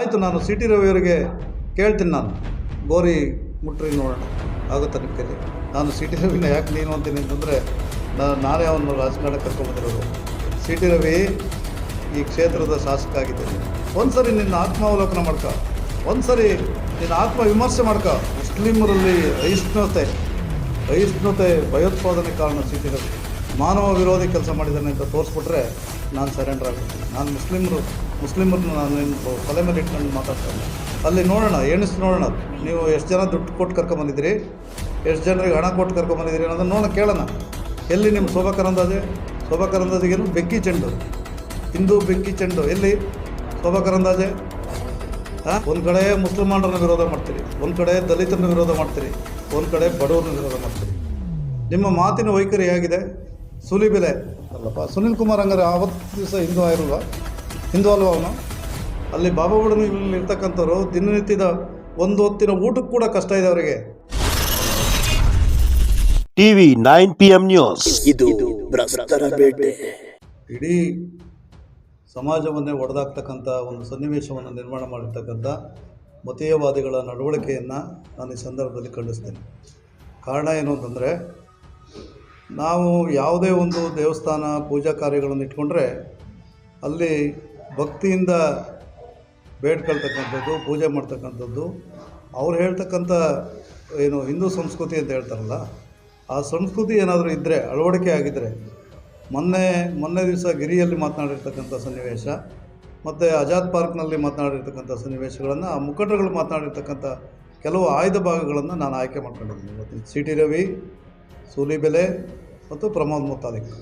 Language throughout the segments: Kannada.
ಆಯಿತು, ನಾನು ಸಿ ಟಿ ರವಿಯವರಿಗೆ ಕೇಳ್ತೀನಿ ನಾನು. ಗೋರಿ ಮುಟ್ರಿ ನೋಡೋಣ ಆಗುತ್ತಾ ನಿಮ್ಮ ಕೈಲಿ ನಾನು ಸಿ ಟಿ ರವಿನ ಯಾಕೆ ನೀನು ಅಂತೀನಿ ಅಂತಂದರೆ, ನಾನೇ ಅವನು ರಾಜಕಾರಣ ಕರ್ಕೊಂಬಂದಿರೋದು ಸಿ ಟಿ ರವಿ ಈ ಕ್ಷೇತ್ರದ ಶಾಸಕ ಆಗಿದ್ದೇನೆ. ಒಂದು ಸರಿ ನಿನ್ನ ಆತ್ಮಾವಲೋಕನ ಮಾಡ್ಕೊ. ಒಂದು ಸರಿ ನಿನ್ನ ಆತ್ಮ ವಿಮರ್ಶೆ ಮಾಡ್ಕೊ. ಮುಸ್ಲಿಮರಲ್ಲಿ ಅಹಿಷ್ಣುತೆ ಅಹಿಷ್ಣುತೆ ಭಯೋತ್ಪಾದನೆ ಕಾರಣ ಸಿ ಟಿ ರವಿ. ಮಾನವ ವಿರೋಧಿ ಕೆಲಸ ಮಾಡಿದ್ದಾನೆ ಅಂತ ತೋರಿಸ್ಬಿಟ್ರೆ ನಾನು ಸರೆಂಡರ್ ಆಗ್ಬಿಡ್ತೀನಿ. ನಾನು ಮುಸ್ಲಿಮರು, ಮುಸ್ಲಿಮರನ್ನ ನಾನು ನಿಮ್ಮ ತಲೆ ಮೇಲೆ ಇಟ್ಕೊಂಡು ಮಾತಾಡ್ತಾನೆ. ಅಲ್ಲಿ ನೋಡೋಣ, ಎಣಿಸಿ ನೋಡೋಣ ನೀವು ಎಷ್ಟು ಜನ ದುಡ್ಡು ಕೊಟ್ಟು ಕರ್ಕೊಂಬಂದಿದ್ದೀರಿ ಎಷ್ಟು ಜನರಿಗೆ ಹಣ ಕೊಟ್ಟು ಕರ್ಕೊಂಬಂದಿದ್ದೀರಿ ಅನ್ನೋದನ್ನು ನೋಡೋಣ, ಕೇಳೋಣ. ಎಲ್ಲಿ ನಿಮ್ಮ ಶೋಭಾ ಕರಂದಾಜೆ ಶೋಭಾ ಕರಂದಾಜೆಗೇನು ಬೆಂಕಿ ಚೆಂಡು. ಹಿಂದೂ ಬೆಂಕಿ ಚೆಂಡು. ಎಲ್ಲಿ? ಶೋಭಾ ಕರಂದಾಜೆ ಹಾಂ ಒಂದು ಕಡೆ ಮುಸಲ್ಮಾನರನ್ನ ವಿರೋಧ ಮಾಡ್ತೀರಿ. ಒಂದು ಕಡೆ ದಲಿತರನ್ನ ವಿರೋಧ ಮಾಡ್ತೀರಿ. ಒಂದು ಕಡೆ ಬಡವರನ್ನ ವಿರೋಧ ಮಾಡ್ತೀರಿ. ನಿಮ್ಮ ಮಾತಿನ ವೈಖರಿ ಹೇಗಿದೆ? ಸುಲಿಬೆಲೆ ಅಲ್ಲಪ್ಪ. ಸುನಿಲ್ ಕುಮಾರ್ ಹಂಗಾರೆ ಆವತ್ತು ದಿವಸ ಹಿಂದೂ ಆಗಿಲ್ವಾ ಹಿಂದೂ ಅಲ್ವ ಅವನು? ಅಲ್ಲಿ ಬಾಬಾ ಬುಡನಲ್ಲಿ ಇರ್ತಕ್ಕಂಥವ್ರು ದಿನನಿತ್ಯದ ಒಂದು ಹೊತ್ತಿನ ಊಟಕ್ಕೆ ಕೂಡ ಕಷ್ಟ ಇದೆ ಅವರಿಗೆ. TV nine P M news. ಇದು ಇಡೀ ಸಮಾಜವನ್ನೇ ಒಡೆದಾಕ್ತಕ್ಕಂಥ ಒಂದು ಸನ್ನಿವೇಶವನ್ನು ನಿರ್ಮಾಣ ಮಾಡಿರ್ತಕ್ಕಂಥ ಮತೀಯವಾದಿಗಳ ನಡವಳಿಕೆಯನ್ನು ನಾನು ಈ ಸಂದರ್ಭದಲ್ಲಿ ಖಂಡಿಸ್ತೇನೆ. ಕಾರಣ ಏನು ಅಂತಂದರೆ ನಾವು ಯಾವುದೇ ಒಂದು ದೇವಸ್ಥಾನ ಪೂಜಾ ಕಾರ್ಯಗಳನ್ನು ಇಟ್ಕೊಂಡ್ರೆ ಅಲ್ಲಿ ಭಕ್ತಿಯಿಂದ ಬೇಡ್ಕೊಳ್ತಕ್ಕಂಥದ್ದು, ಪೂಜೆ ಮಾಡ್ತಕ್ಕಂಥದ್ದು. ಅವ್ರು ಹೇಳ್ತಕ್ಕಂಥ ಏನು ಹಿಂದೂ ಸಂಸ್ಕೃತಿ ಅಂತ ಹೇಳ್ತಾರಲ್ಲ, ಆ ಸಂಸ್ಕೃತಿ ಏನಾದರೂ ಇದ್ದರೆ ಅಳವಡಿಕೆ ಆಗಿದ್ದರೆ ಮೊನ್ನೆ ಮೊನ್ನೆ ದಿವಸ ಗಿರಿಯಲ್ಲಿ ಮಾತನಾಡಿರ್ತಕ್ಕಂಥ ಸನ್ನಿವೇಶ, ಮತ್ತು ಆಜಾದ್ ಪಾರ್ಕ್ನಲ್ಲಿ ಮಾತನಾಡಿರ್ತಕ್ಕಂಥ ಸನ್ನಿವೇಶಗಳನ್ನು, ಆ ಮುಖಂಡರುಗಳು ಮಾತನಾಡಿರ್ತಕ್ಕಂಥ ಕೆಲವು ಆಯ್ದ ಭಾಗಗಳನ್ನು ನಾನು ಆಯ್ಕೆ ಮಾಡ್ಕೊಂಡಿದ್ದೀನಿ ಇವತ್ತು ಸಿ ಟಿ ರವಿ ಸೂಲಿಬೆಲೆ ಮತ್ತು ಪ್ರಮೋದ್ ಮುತಾಲಿಕ್.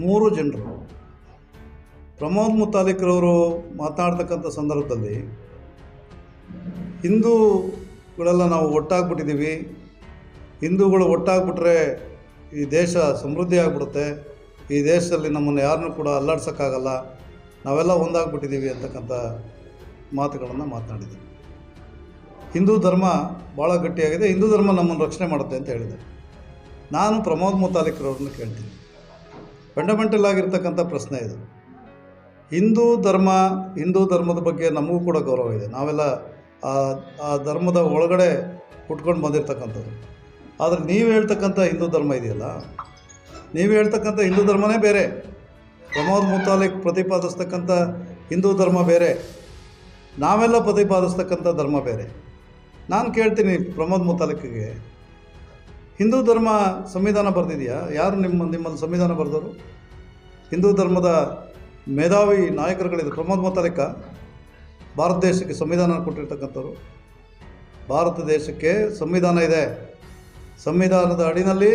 ಮೂರು ಜನರು. ಪ್ರಮೋದ್ ಮುತಾಲಿಕ್ರವರು ಮಾತನಾಡ್ತಕ್ಕಂಥ ಸಂದರ್ಭದಲ್ಲಿ ಹಿಂದೂಗಳೆಲ್ಲ ನಾವು ಒಟ್ಟಾಗ್ಬಿಟ್ಟಿದ್ದೀವಿ. ಹಿಂದೂಗಳು ಒಟ್ಟಾಗ್ಬಿಟ್ರೆ ಈ ದೇಶ ಸಮೃದ್ಧಿ ಆಗಿಬಿಡುತ್ತೆ. ಈ ದೇಶದಲ್ಲಿ ನಮ್ಮನ್ನು ಯಾರನ್ನೂ ಕೂಡ ಅಲ್ಲಾಡ್ಸೋಕ್ಕಾಗಲ್ಲ. ನಾವೆಲ್ಲ ಒಂದಾಗ್ಬಿಟ್ಟಿದ್ದೀವಿ ಅಂತಕ್ಕಂಥ ಮಾತುಗಳನ್ನು ಮಾತನಾಡಿದ್ದೀವಿ ಹಿಂದೂ ಧರ್ಮ ಭಾಳ ಗಟ್ಟಿಯಾಗಿದೆ. ಹಿಂದೂ ಧರ್ಮ ನಮ್ಮನ್ನು ರಕ್ಷಣೆ ಮಾಡುತ್ತೆ ಅಂತ ಹೇಳಿದೆ ನಾನು ಪ್ರಮೋದ್ ಮುತಾಲಿಕ್ರವ್ರನ್ನ ಕೇಳ್ತೀನಿ. ಫಂಡಮೆಂಟಲ್ ಆಗಿರ್ತಕ್ಕಂಥ ಪ್ರಶ್ನೆ ಇದು. ಹಿಂದೂ ಧರ್ಮ, ಹಿಂದೂ ಧರ್ಮದ ಬಗ್ಗೆ ನಮಗೂ ಕೂಡ ಗೌರವ ಇದೆ. ನಾವೆಲ್ಲ ಆ ಧರ್ಮದ ಒಳಗಡೆ ಹುಟ್ಕೊಂಡು ಬಂದಿರ್ತಕ್ಕಂಥದ್ದು. ಆದರೆ ನೀವು ಹೇಳ್ತಕ್ಕಂಥ ಹಿಂದೂ ಧರ್ಮ ಇದೆಯಲ್ಲ, ನೀವು ಹೇಳ್ತಕ್ಕಂಥ ಹಿಂದೂ ಧರ್ಮನೇ ಬೇರೆ. ಪ್ರಮೋದ್ ಮುತಾಲಿಕ್ ಪ್ರತಿಪಾದಿಸ್ತಕ್ಕಂಥ ಹಿಂದೂ ಧರ್ಮ ಬೇರೆ. ನಾವೆಲ್ಲ ಪ್ರತಿಪಾದಿಸ್ತಕ್ಕಂಥ ಧರ್ಮ ಬೇರೆ. ನಾನು ಕೇಳ್ತೀನಿ ಪ್ರಮೋದ್ ಮುತಾಲಿಕ್ಗೆ ಹಿಂದೂ ಧರ್ಮ ಸಂವಿಧಾನ ಬರೆದಿದೆಯಾ? ಯಾರು ನಿಮ್ಮ, ನಿಮ್ಮಲ್ಲಿ ಸಂವಿಧಾನ ಬರೆದವರು ಹಿಂದೂ ಧರ್ಮದ ಮೇಧಾವಿ ನಾಯಕರುಗಳಿದ್ದು ಪ್ರಮೋದ್ ಮತಾಲಿಕ? ಭಾರತ ದೇಶಕ್ಕೆ ಸಂವಿಧಾನ ಕೊಟ್ಟಿರ್ತಕ್ಕಂಥವ್ರು. ಭಾರತ ದೇಶಕ್ಕೆ ಸಂವಿಧಾನ ಇದೆ. ಸಂವಿಧಾನದ ಅಡಿನಲ್ಲಿ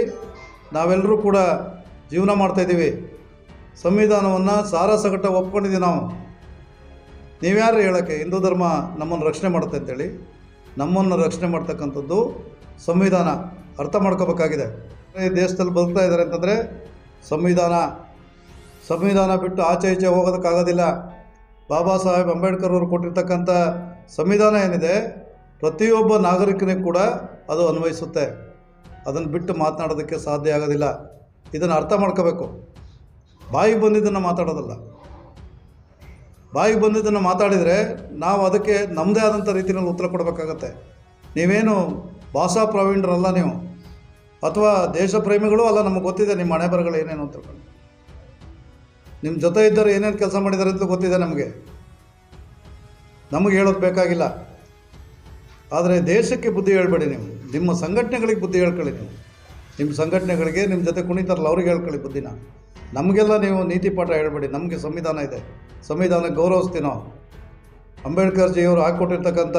ನಾವೆಲ್ಲರೂ ಕೂಡ ಜೀವನ ಮಾಡ್ತಾಯಿದ್ದೀವಿ ಸಂವಿಧಾನವನ್ನು ಸಾರ ಸಗಟ ಒಪ್ಕೊಂಡಿದ್ದೀವಿ ನಾವು. ನೀವ್ಯಾರು ಹೇಳೋಕ್ಕೆ ಹಿಂದೂ ಧರ್ಮ ನಮ್ಮನ್ನು ರಕ್ಷಣೆ ಮಾಡುತ್ತೆ ಅಂತೇಳಿ? ನಮ್ಮನ್ನು ರಕ್ಷಣೆ ಮಾಡ್ತಕ್ಕಂಥದ್ದು ಸಂವಿಧಾನ ಅರ್ಥ ಮಾಡ್ಕೋಬೇಕಾಗಿದೆ. ಈ ದೇಶದಲ್ಲಿ ಬದುಕ್ತಾ ಇದ್ದಾರೆ ಅಂತಂದರೆ ಸಂವಿಧಾನ ಸಂವಿಧಾನ ಬಿಟ್ಟು ಆಚೆ ಈಚೆ ಹೋಗೋದಕ್ಕಾಗೋದಿಲ್ಲ. ಬಾಬಾ ಸಾಹೇಬ್ ಅಂಬೇಡ್ಕರ್ ಅವರು ಕೊಟ್ಟಿರ್ತಕ್ಕಂಥ ಸಂವಿಧಾನ ಏನಿದೆ, ಪ್ರತಿಯೊಬ್ಬ ನಾಗರಿಕನಿಗೆ ಕೂಡ ಅದು ಅನ್ವಯಿಸುತ್ತೆ. ಅದನ್ನು ಬಿಟ್ಟು ಮಾತನಾಡೋದಕ್ಕೆ ಸಾಧ್ಯ ಆಗೋದಿಲ್ಲ. ಇದನ್ನು ಅರ್ಥ ಮಾಡ್ಕೋಬೇಕು. ಬಾಯಿಗೆ ಬಂದಿದ್ದನ್ನು ಮಾತಾಡೋದಲ್ಲ. ಬಾಯಿಗೆ ಬಂದಿದ್ದನ್ನು ಮಾತಾಡಿದರೆ ನಾವು ಅದಕ್ಕೆ ನಮ್ಮದೇ ಆದಂಥ ರೀತಿಯಲ್ಲಿ ಉತ್ತರ ಕೊಡಬೇಕಾಗತ್ತೆ. ನೀವೇನು ಭಾಷಾ ಪ್ರವೀಣರಲ್ಲ ನೀವು? ಅಥವಾ ದೇಶ ಪ್ರೇಮಿಗಳು ಅಲ್ಲ, ನಮಗೆ ಗೊತ್ತಿದೆ ನಿಮ್ಮ ಮನೆ ಬರಗಳು ಏನೇನು ಅಂತ ನಿಮ್ಮ ಜೊತೆ ಇದ್ದರೆ ಏನೇನು ಕೆಲಸ ಮಾಡಿದ್ದಾರೆ ಅಂತ ಗೊತ್ತಿದೆ ನಮಗೆ. ನಮಗೆ ಹೇಳೋದು ಬೇಕಾಗಿಲ್ಲ. ಆದರೆ ದೇಶಕ್ಕೆ ಬುದ್ಧಿ ಹೇಳ್ಬೇಡಿ ನೀವು. ನಿಮ್ಮ ಸಂಘಟನೆಗಳಿಗೆ ಬುದ್ಧಿ ಹೇಳ್ಕೊಳ್ಳಿ ನೀವು. ನಿಮ್ಮ ಸಂಘಟನೆಗಳಿಗೆ ನಿಮ್ಮ ಜೊತೆ ಕುಣಿತಾರಲ್ಲ, ಅವ್ರಿಗೆ ಹೇಳ್ಕೊಳ್ಳಿ ಬುದ್ಧಿನ. ನಮಗೆಲ್ಲ ನೀವು ನೀತಿ ಪಾಠ ಹೇಳ್ಬೇಡಿ. ನಮಗೆ ಸಂವಿಧಾನ ಇದೆ. ಸಂವಿಧಾನ ಗೌರವಿಸ್ತೀವಿ ನಾವು ಅಂಬೇಡ್ಕರ್ ಜಿಯವರು ಹಾಕ್ಕೊಟ್ಟಿರ್ತಕ್ಕಂಥ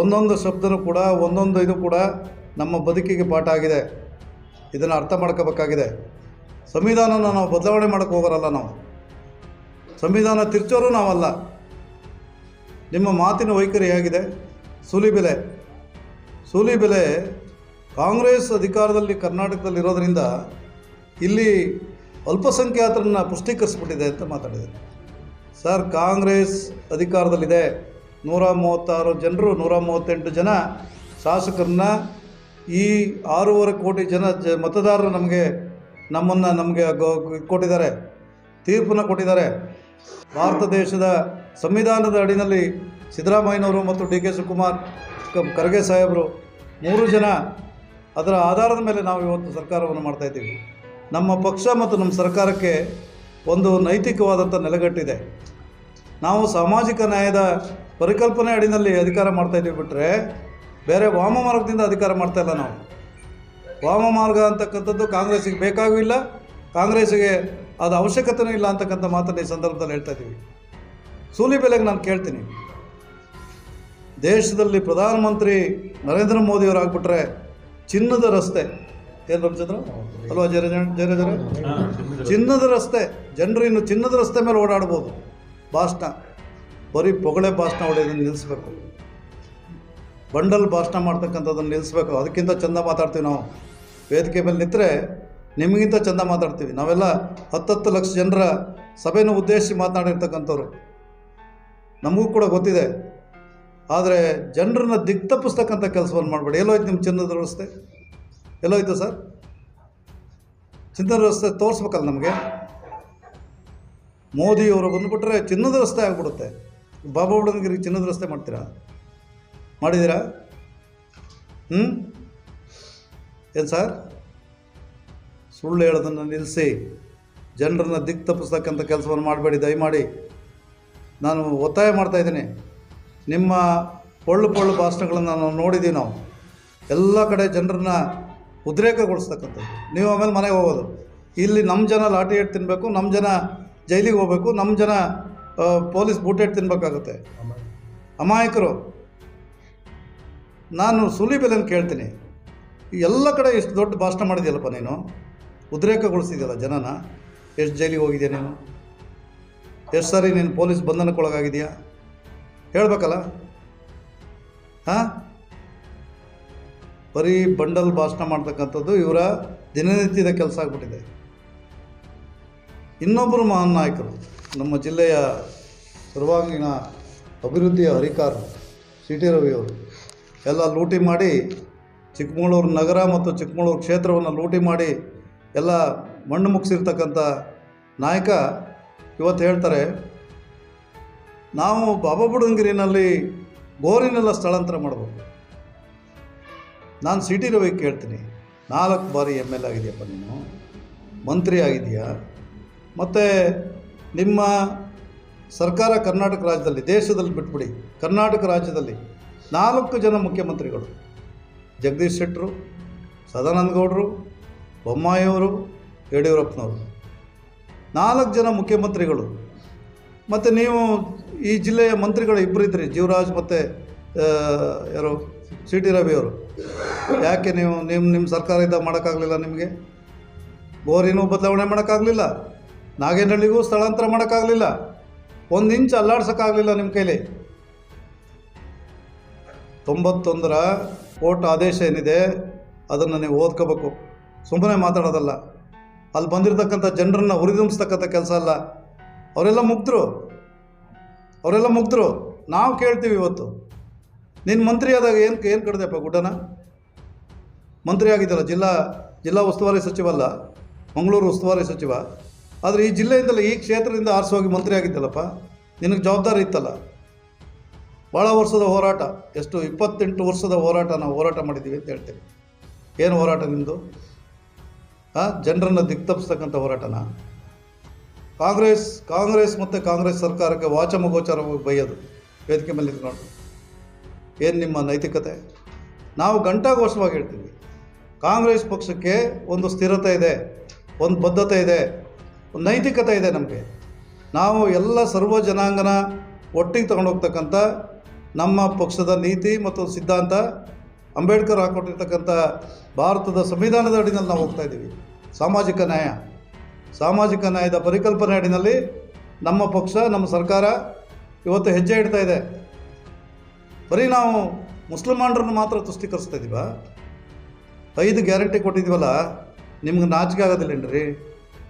ಒಂದೊಂದು ಶಬ್ದನೂ ಕೂಡ, ಒಂದೊಂದು ಇದು ಕೂಡ ನಮ್ಮ ಬದುಕಿಗೆ ಪಾಠ ಆಗಿದೆ. ಇದನ್ನು ಅರ್ಥ ಮಾಡ್ಕೋಬೇಕಾಗಿದೆ. ಸಂವಿಧಾನನ ನಾವು ಬದಲಾವಣೆ ಮಾಡೋಕ್ಕೆ ಹೋಗೋರಲ್ಲ ನಾವು. ಸಂವಿಧಾನ ತಿರ್ಚೋರು ನಾವಲ್ಲ. ನಿಮ್ಮ ಮಾತಿನ ವೈಖರಿ ಹೇಗಿದೆ? ಸೂಲಿ ಬೆಲೆ. ಕಾಂಗ್ರೆಸ್ ಅಧಿಕಾರದಲ್ಲಿ ಕರ್ನಾಟಕದಲ್ಲಿ ಇರೋದರಿಂದ ಇಲ್ಲಿ ಅಲ್ಪಸಂಖ್ಯಾತರನ್ನು ಪುಷ್ಟೀಕರಿಸ್ಬಿಟ್ಟಿದೆ ಅಂತ ಮಾತಾಡಿದೆ ಸರ್, ಕಾಂಗ್ರೆಸ್ ಅಧಿಕಾರದಲ್ಲಿದೆ. ನೂರ ಮೂವತ್ತಾರು ಜನರು, ನೂರ ಮೂವತ್ತೆಂಟು ಜನ ಶಾಸಕರನ್ನ ಈ ಆರೂವರೆ ಕೋಟಿ ಜನ ಜ ಮತದಾರರು ನಮಗೆ ನಮ್ಮನ್ನು ನಮಗೆ ಕೊಟ್ಟಿದ್ದಾರೆ, ತೀರ್ಪನ್ನು ಕೊಟ್ಟಿದ್ದಾರೆ. ಭಾರತ ದೇಶದ ಸಂವಿಧಾನದ ಅಡಿನಲ್ಲಿ ಸಿದ್ದರಾಮಯ್ಯನವರು ಮತ್ತು ಡಿ ಕೆ ಶಿವಕುಮಾರ್ ಖರ್ಗೆ ಸಾಹೇಬರು ಮೂರು ಜನ ಅದರ ಆಧಾರದ ಮೇಲೆ ನಾವು ಇವತ್ತು ಸರ್ಕಾರವನ್ನು ಮಾಡ್ತಾಯಿದ್ದೀವಿ ನಮ್ಮ ಪಕ್ಷ ಮತ್ತು ನಮ್ಮ ಸರ್ಕಾರಕ್ಕೆ ಒಂದು ನೈತಿಕವಾದಂಥ ನೆಲೆಗಟ್ಟಿದೆ. ನಾವು ಸಾಮಾಜಿಕ ನ್ಯಾಯದ ಪರಿಕಲ್ಪನೆ ಅಡಿನಲ್ಲಿ ಅಧಿಕಾರ ಮಾಡ್ತಾ ಇದ್ದೀವಿ ಬಿಟ್ಟರೆ ಬೇರೆ ವಾಮ ಮಾರ್ಗದಿಂದ ಅಧಿಕಾರ ಮಾಡ್ತಾ ಇಲ್ಲ ನಾವು. ವಾಮ ಮಾರ್ಗ ಅಂತಕ್ಕಂಥದ್ದು ಕಾಂಗ್ರೆಸ್ಗೆ ಬೇಕಾಗೂ ಇಲ್ಲ ಕಾಂಗ್ರೆಸ್ಸಿಗೆ ಅದು ಅವಶ್ಯಕತೆಯೂ ಇಲ್ಲ ಅಂತಕ್ಕಂಥ ಮಾತನ್ನು ಈ ಸಂದರ್ಭದಲ್ಲಿ ಹೇಳ್ತಾ ಇದ್ದೀವಿ. ಸೂಲಿ ಬೆಲೆಗೆ ನಾನು ಕೇಳ್ತೀನಿ. ದೇಶದಲ್ಲಿ ಪ್ರಧಾನಮಂತ್ರಿ ನರೇಂದ್ರ ಮೋದಿಯವರು ಆಗ್ಬಿಟ್ರೆ ಚಿನ್ನದ ರಸ್ತೆ ಏನು ರಾಮಚಂದ್ರ ಅಲ್ವಾ ಜಯರಾಜ ಜರ ಜರ ಚಿನ್ನದ ರಸ್ತೆ ಜನರು ಇನ್ನು ಚಿನ್ನದ ರಸ್ತೆ ಮೇಲೆ ಓಡಾಡ್ಬೋದು. ಭಾಷಣ, ಬರೀ ಪೊಗಳೆ ಭಾಷಣ ಹೊಡೆಯೋದನ್ನು ನಿಲ್ಲಿಸ್ಬೇಕು ಬಂಡಲ್ ಭಾಷಣ ಮಾಡ್ತಕ್ಕಂಥದ್ದನ್ನು ನಿಲ್ಲಿಸ್ಬೇಕು ಅದಕ್ಕಿಂತ ಚಂದ ಮಾತಾಡ್ತೀವಿ ನಾವು. ವೇದಿಕೆ ಮೇಲೆ ನಿಂತರೆ ನಿಮಗಿಂತ ಚಂದ ಮಾತಾಡ್ತೀವಿ. ನಾವೆಲ್ಲ ಹತ್ತತ್ತು ಲಕ್ಷ ಜನರ ಸಭೆನ ಉದ್ದೇಶಿಸಿ ಮಾತನಾಡಿರ್ತಕ್ಕಂಥವ್ರು. ನಮಗೂ ಕೂಡ ಗೊತ್ತಿದೆ. ಆದರೆ ಜನರನ್ನ ದಿಕ್ ತಪ್ಪಿಸ್ತಕ್ಕಂಥ ಕೆಲಸವನ್ನು ಮಾಡಬೇಡಿ. ಎಲ್ಲೋಯ್ತು ನಿಮ್ಮ ಚಿನ್ನದ ರಸ್ತೆ ಎಲ್ಲೋಯ್ತು ಸರ್? ಚಿನ್ನದ ವ್ಯವಸ್ಥೆ ತೋರಿಸ್ಬೇಕಲ್ಲ ನಮಗೆ? ಮೋದಿಯವರು ಬಂದುಬಿಟ್ರೆ ಚಿನ್ನದ ರಸ್ತೆ ಆಗಿಬಿಡುತ್ತೆ. ಬಾಬಾ ಬುಡನ್ಗಿರಿ ಚಿನ್ನದ ರಸ್ತೆ ಮಾಡ್ತೀರಾ? ಮಾಡಿದ್ದೀರಾ? ಹ್ಞೂ ಏನು ಸರ್? ಸುಳ್ಳು ಹೇಳೋದನ್ನು ನಿಲ್ಲಿಸಿ. ಜನರನ್ನ ದಿಕ್ ತಪ್ಪಿಸ್ತಕ್ಕಂಥ ಕೆಲಸವನ್ನು ಮಾಡಬೇಡಿ, ದಯಮಾಡಿ. ನಾನು ಒತ್ತಾಯ ಮಾಡ್ತಾ ಇದ್ದೀನಿ. ನಿಮ್ಮ ಪೊಳ್ಳು ಪೊಳ್ಳು ಭಾಷಣಗಳನ್ನು ನಾವು ನೋಡಿದ್ದೀವಿ ನಾವು. ಎಲ್ಲ ಕಡೆ ಜನರನ್ನ ಉದ್ರೇಕಗೊಳಿಸ್ತಕ್ಕಂಥದ್ದು. ನೀವು ಆಮೇಲೆ ಮನೆಗೆ ಹೋಗೋದು. ಇಲ್ಲಿ ನಮ್ಮ ಜನ ಲಾಠಿ ಏಟ್ ತಿನ್ನಬೇಕು ನಮ್ಮ ಜನ ಜೈಲಿಗೆ ಹೋಗ್ಬೇಕು ನಮ್ಮ ಜನ ಪೊಲೀಸ್ ಬೂಟೇಟ್ ತಿನ್ನಬೇಕಾಗುತ್ತೆ ಅಮಾಯಕರು. ನಾನು ಸುಲಿ ಬೆಲೆನ ಕೇಳ್ತೀನಿ. ಎಲ್ಲ ಕಡೆ ಎಷ್ಟು ದೊಡ್ಡ ಭಾಷಣ ಮಾಡಿದೆಯಲ್ಲಪ್ಪ ನೀನು? ಉದ್ರೇಕಗೊಳಿಸಿದ್ಯಲ್ಲ ಜನನ? ಎಷ್ಟು ಜೈಲಿಗೆ ಹೋಗಿದ್ಯಾ ನೀನು? ಎಷ್ಟು ಸಾರಿ ನೀನು ಪೊಲೀಸ್ ಬಂಧನಕ್ಕೊಳಗಾಗಿದೆಯಾ ಹೇಳಬೇಕಲ್ಲ. ಹಾಂ? ಬರೀ ಬಂಡಲ್ ಭಾಷಣ ಮಾಡ್ತಕ್ಕಂಥದ್ದು ಇವರ ದಿನನಿತ್ಯದ ಕೆಲಸ ಆಗಿಬಿಟ್ಟಿದೆ. ಇನ್ನೊಬ್ಬರು ಮಹಾನ್ ನಾಯಕರು. ನಮ್ಮ ಜಿಲ್ಲೆಯ ಸರ್ವಾಂಗೀಣ ಅಭಿವೃದ್ಧಿಯ ಹರಿಕಾರ ಸಿ ಟಿ ರವಿಯವರು ಎಲ್ಲ ಲೂಟಿ ಮಾಡಿ ಚಿಕ್ಕಮಗಳೂರು ನಗರ ಮತ್ತು ಚಿಕ್ಕಮಗಳೂರು ಕ್ಷೇತ್ರವನ್ನು ಲೂಟಿ ಮಾಡಿ ಎಲ್ಲ ಮಣ್ಣು ಮುಗಿಸಿರ್ತಕ್ಕಂಥ ನಾಯಕ ಇವತ್ತು ಹೇಳ್ತಾರೆ, ನಾವು ಬಾಬಾ ಬುಡಂಗಿರಿನಲ್ಲಿ ಗೋರಿನೆಲ್ಲ ಸ್ಥಳಾಂತರ ಮಾಡಬೇಕು. ನಾನು ಸಿ ಟಿ ರವಿ ಕೇಳ್ತೀನಿ, ನಾಲ್ಕು ಬಾರಿ ಎಂ ಎಲ್ ಆಗಿದೆಯಪ್ಪ ನೀನು, ಮಂತ್ರಿ ಆಗಿದೆಯಾ? ಮತ್ತು ನಿಮ್ಮ ಸರ್ಕಾರ ಕರ್ನಾಟಕ ರಾಜ್ಯದಲ್ಲಿ, ದೇಶದಲ್ಲಿ ಬಿಟ್ಬಿಡಿ, ಕರ್ನಾಟಕ ರಾಜ್ಯದಲ್ಲಿ ನಾಲ್ಕು ಜನ ಮುಖ್ಯಮಂತ್ರಿಗಳು. ಜಗದೀಶ್ ಶೆಟ್ಟರು, ಸದಾನಂದ ಗೌಡರು ಬೊಮ್ಮಾಯಿಯವರು ಯಡಿಯೂರಪ್ಪನವರು. ನಾಲ್ಕು ಜನ ಮುಖ್ಯಮಂತ್ರಿಗಳು. ಮತ್ತು ನೀವು ಈ ಜಿಲ್ಲೆಯ ಮಂತ್ರಿಗಳು ಇಬ್ಬರು ಇದ್ರಿ, ಜೀವರಾಜ್ ಮತ್ತು ಯಾರು ಸಿ ಟಿ ರವಿಯವರು ಯಾಕೆ ನೀವು ನಿಮ್ಮ ನಿಮ್ಮ ಸರ್ಕಾರ ಇದ್ದಾಗ ಮಾಡೋಕ್ಕಾಗಲಿಲ್ಲ ನಿಮಗೆ? ಗೋರಿನೂ ಬದಲಾವಣೆ ಮಾಡೋಕ್ಕಾಗಲಿಲ್ಲ. ನಾಗೇನಹಳ್ಳಿಗೂ ಸ್ಥಳಾಂತರ ಮಾಡೋಕ್ಕಾಗಲಿಲ್ಲ. ಒಂದು ಇಂಚ್ ಅಲ್ಲಾಡ್ಸೋಕ್ಕಾಗಲಿಲ್ಲ ನಿಮ್ಮ ಕೈಲಿ. ತೊಂಬತ್ತೊಂದರ ಕೋರ್ಟ್ ಆದೇಶ ಏನಿದೆ, ಅದನ್ನು ನೀವು ಓದ್ಕೋಬೇಕು. ಸುಮ್ಮನೆ ಮಾತಾಡೋದಲ್ಲ. ಅಲ್ಲಿ ಬಂದಿರತಕ್ಕಂಥ ಜನರನ್ನ ಹುರಿದುಂಬಿಸ್ತಕ್ಕಂಥ ಕೆಲಸ ಅಲ್ಲ. ಅವರೆಲ್ಲ ಮುಗ್ಧರು ಅವರೆಲ್ಲ ಮುಗ್ಧರು ನಾವು ಕೇಳ್ತೀವಿ ಇವತ್ತು. ನಿನ್ನ ಮಂತ್ರಿ ಆದಾಗ ಏನು ಏನು ಕಡ್ದೆಪ್ಪ ಗುಡ್ಡನ? ಮಂತ್ರಿ ಆಗಿದ್ದಲ್ಲ, ಜಿಲ್ಲಾ ಜಿಲ್ಲಾ ಉಸ್ತುವಾರಿ ಸಚಿವ ಅಲ್ಲ ಮಂಗಳೂರು ಉಸ್ತುವಾರಿ ಸಚಿವ. ಆದರೆ ಈ ಜಿಲ್ಲೆಯಿಂದಲೇ ಈ ಕ್ಷೇತ್ರದಿಂದ ಆರಿಸೋಗಿ ಮಂತ್ರಿ ಆಗಿದ್ದಲ್ಲಪ್ಪ? ನಿನಗೆ ಜವಾಬ್ದಾರಿ ಇತ್ತಲ್ಲ? ಭಾಳ ವರ್ಷದ ಹೋರಾಟ, ಎಷ್ಟು ಇಪ್ಪತ್ತೆಂಟು ವರ್ಷದ ಹೋರಾಟ ನಾವು ಹೋರಾಟ ಮಾಡಿದ್ದೀವಿ ಅಂತ ಹೇಳ್ತೇವೆ ಏನು ಹೋರಾಟ ನಿಮ್ಮದು ಜನರನ್ನು ದಿಕ್ತಪ್ಪಿಸ್ತಕ್ಕಂಥ ಹೋರಾಟನ? ಕಾಂಗ್ರೆಸ್ ಕಾಂಗ್ರೆಸ್ ಮತ್ತು ಕಾಂಗ್ರೆಸ್ ಸರ್ಕಾರಕ್ಕೆ ವಾಚಮಗೋಚರವಾಗಿ ಬೈಯೋದು, ವೇದಿಕೆ ಮೇಲೆ ನೋಡಿ ಏನು ನಿಮ್ಮ ನೈತಿಕತೆ? ನಾವು ಗಂಟಾಘೋಷವಾಗಿ ಹೇಳ್ತೀವಿ, ಕಾಂಗ್ರೆಸ್ ಪಕ್ಷಕ್ಕೆ ಒಂದು ಸ್ಥಿರತೆ ಇದೆ, ಒಂದು ಬದ್ಧತೆ ಇದೆ ಒಂದು ನೈತಿಕತೆ ಇದೆ ನಮಗೆ. ನಾವು ಎಲ್ಲ ಸರ್ವ ಜನಾಂಗನ ಒಟ್ಟಿಗೆ ತಗೊಂಡೋಗ್ತಕ್ಕಂಥ ನಮ್ಮ ಪಕ್ಷದ ನೀತಿ ಮತ್ತು ಸಿದ್ಧಾಂತ ಅಂಬೇಡ್ಕರ್ ಹಾಕ್ಕೊಟ್ಟಿರ್ತಕ್ಕಂಥ ಭಾರತದ ಸಂವಿಧಾನದ ಅಡಿನಲ್ಲಿ ನಾವು ಹೋಗ್ತಾ ಇದ್ದೀವಿ. ಸಾಮಾಜಿಕ ನ್ಯಾಯ. ಸಾಮಾಜಿಕ ನ್ಯಾಯದ ಪರಿಕಲ್ಪನೆ ಅಡಿನಲ್ಲಿ ನಮ್ಮ ಪಕ್ಷ, ನಮ್ಮ ಸರ್ಕಾರ ಇವತ್ತು ಹೆಜ್ಜೆ ಇಡ್ತಾ ಇದೆ. ಬರೀ ನಾವು ಮುಸ್ಲಿಮಾನರನ್ನು ಮಾತ್ರ ತುಷ್ಟೀಕರಿಸ್ತಾ ಇದ್ದೀವ ಐದು ಗ್ಯಾರಂಟಿ ಕೊಟ್ಟಿದ್ದೀವಲ್ಲ, ನಿಮ್ಗೆ ನಾಚಿಕೆ ಆಗೋದಿಲ್ಲೇನ್ರಿ?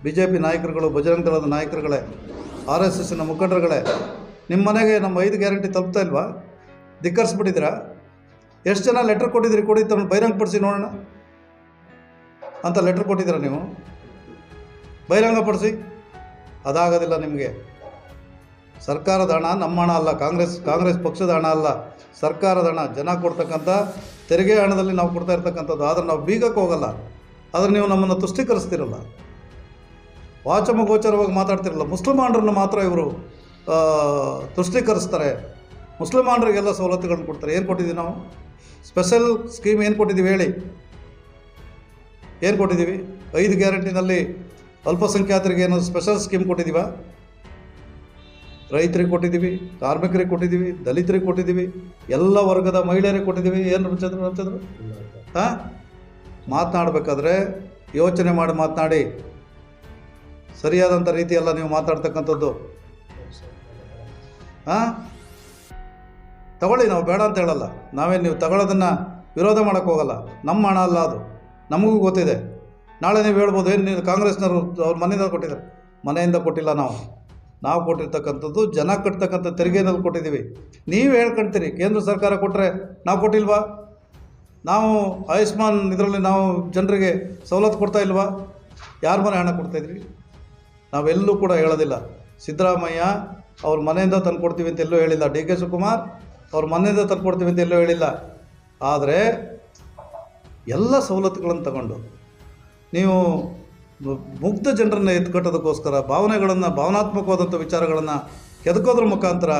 ಬಿ ಜೆ ಪಿ ನಾಯಕರುಗಳು ಬಜರಂಗ ದಳದ ನಾಯಕರುಗಳೇ, ಆರ್ ಎಸ್ ಎಸ್ನ ಮುಖಂಡರುಗಳೇ ನಿಮ್ಮ ಮನೆಗೆ ನಮ್ಮ ಐದು ಗ್ಯಾರಂಟಿ ತಲುಪ್ತಾ ಇಲ್ವಾ? ಧಿಕ್ಕರಿಸ್ಬಿಟ್ಟಿದ್ದೀರಾ? ಎಷ್ಟು ಜನ ಲೆಟ್ರ್ ಕೊಟ್ಟಿದ್ದೀರಿ? ಕೊಡಿ ತಮ್ಮ ಬಹಿರಂಗಪಡಿಸಿ ನೋಡೋಣ. ಅಂತ ಲೆಟ್ರ್ ಕೊಟ್ಟಿದ್ದೀರಾ ನೀವು? ಬಹಿರಂಗಪಡಿಸಿ ಅದಾಗೋದಿಲ್ಲ ನಿಮಗೆ. ಸರ್ಕಾರದ ಹಣ ನಮ್ಮ ಹಣ ಅಲ್ಲ, ಕಾಂಗ್ರೆಸ್ ಕಾಂಗ್ರೆಸ್ ಪಕ್ಷದ ಹಣ ಅಲ್ಲ. ಸರ್ಕಾರದ ಹಣ ಜನ ಕೊಡ್ತಕ್ಕಂಥ, ತೆರಿಗೆ ಹಣದಲ್ಲಿ ನಾವು ಕೊಡ್ತಾ ಇರ್ತಕ್ಕಂಥದ್ದು. ಆದರೆ ನಾವು ಬೀಗಕ್ಕೆ ಹೋಗಲ್ಲ. ಆದರೆ ನೀವು ನಮ್ಮನ್ನು ತುಷ್ಟೀಕರಿಸ್ತಿರಲ್ಲ. ವಾಚಮ ಗೋಚರವಾಗಿ ಮಾತಾಡ್ತಿರಲ್ಲ. ಮುಸ್ಲಿಮಾನರನ್ನು ಮಾತ್ರ ಇವರು ತುಷ್ಟೀಕರಿಸ್ತಾರೆ. ಮುಸ್ಲಿಮಾನರಿಗೆಲ್ಲ ಸವಲತ್ತುಗಳನ್ನು ಕೊಡ್ತಾರೆ. ಏನು ಕೊಟ್ಟಿದ್ದೀವಿ ನಾವು? ಸ್ಪೆಷಲ್ ಸ್ಕೀಮ್ ಏನು ಕೊಟ್ಟಿದ್ದೀವಿ ಹೇಳಿ. ಏನು ಕೊಟ್ಟಿದ್ದೀವಿ? ಐದು ಗ್ಯಾರಂಟಿನಲ್ಲಿ ಅಲ್ಪಸಂಖ್ಯಾತರಿಗೆ ಏನಾದರೂ ಸ್ಪೆಷಲ್ ಸ್ಕೀಮ್ ಕೊಟ್ಟಿದ್ದೀವ? ರೈತರಿಗೆ ಕೊಟ್ಟಿದ್ದೀವಿ ಕಾರ್ಮಿಕರಿಗೆ ಕೊಟ್ಟಿದ್ದೀವಿ ದಲಿತರಿಗೆ ಕೊಟ್ಟಿದ್ದೀವಿ ಎಲ್ಲ ವರ್ಗದ ಮಹಿಳೆಯರಿಗೆ ಕೊಟ್ಟಿದ್ದೀವಿ. ಏನು ರಾಮಚಂದ್ರ ರಾಮಚಂದ್ರ ಹಾಂ? ಮಾತನಾಡಬೇಕಾದ್ರೆ ಯೋಚನೆ ಮಾಡಿ ಮಾತನಾಡಿ. ಸರಿಯಾದಂಥ ರೀತಿಯಲ್ಲ ನೀವು ಮಾತಾಡ್ತಕ್ಕಂಥದ್ದು? ಹಾಂ? ತಗೊಳ್ಳಿ, ನಾವು ಬೇಡ ಅಂತ ಹೇಳಲ್ಲ. ನಾವೇನು ನೀವು ತಗೊಳ್ಳೋದನ್ನು ವಿರೋಧ ಮಾಡೋಕ್ಕೆ ಹೋಗಲ್ಲ. ನಮ್ಮ ಹಣ ಅಲ್ಲ ಅದು. ನಮಗೂ ಗೊತ್ತಿದೆ. ನಾಳೆ ನೀವು ಹೇಳ್ಬೋದು, ಏನು ನೀವು ಕಾಂಗ್ರೆಸ್ನವರು ಅವ್ರ ಮನೆಯಿಂದ ಕೊಟ್ಟಿದ್ದಾರೆ. ಮನೆಯಿಂದ ಕೊಟ್ಟಿಲ್ಲ ನಾವು. ನಾವು ಕೊಟ್ಟಿರ್ತಕ್ಕಂಥದ್ದು ಜನ ಕಟ್ತಕ್ಕಂಥ ತೆರಿಗೆನಲ್ಲಿ ಕೊಟ್ಟಿದ್ದೀವಿ. ನೀವು ಹೇಳ್ಕೊಳ್ತೀರಿ ಕೇಂದ್ರ ಸರ್ಕಾರ ಕೊಟ್ಟರೆ ನಾವು ಕೊಟ್ಟಿಲ್ವಾ? ನಾವು ಆಯುಷ್ಮಾನ್ ಇದರಲ್ಲಿ ನಾವು ಜನರಿಗೆ ಸವಲತ್ತು ಕೊಡ್ತಾ ಇಲ್ವಾ? ಯಾರ ಮನೆ ಹಣ ಕೊಡ್ತಾಯಿದ್ರಿ ನಾವೆಲ್ಲೂ ಕೂಡ ಹೇಳೋದಿಲ್ಲ. ಸಿದ್ದರಾಮಯ್ಯ ಅವ್ರ ಮನೆಯಿಂದ ತಂದು ಕೊಡ್ತೀವಿ ಅಂತ ಎಲ್ಲೂ ಹೇಳಿಲ್ಲ. ಡಿ ಕೆ ಶಿವಕುಮಾರ್ ಅವ್ರ ಮನೆಯಿಂದ ತಂದು ಕೊಡ್ತೀವಿ ಅಂತ ಎಲ್ಲೂ ಹೇಳಿಲ್ಲ. ಆದರೆ ಎಲ್ಲ ಸವಲತ್ತುಗಳನ್ನು ತಗೊಂಡು ನೀವು ಮುಗ್ಧ ಜನರನ್ನು ಎತ್ಕಟ್ಟೋದಕ್ಕೋಸ್ಕರ ಭಾವನೆಗಳನ್ನು, ಭಾವನಾತ್ಮಕವಾದಂಥ ವಿಚಾರಗಳನ್ನು ಕೆದಕೋದ್ರ ಮುಖಾಂತರ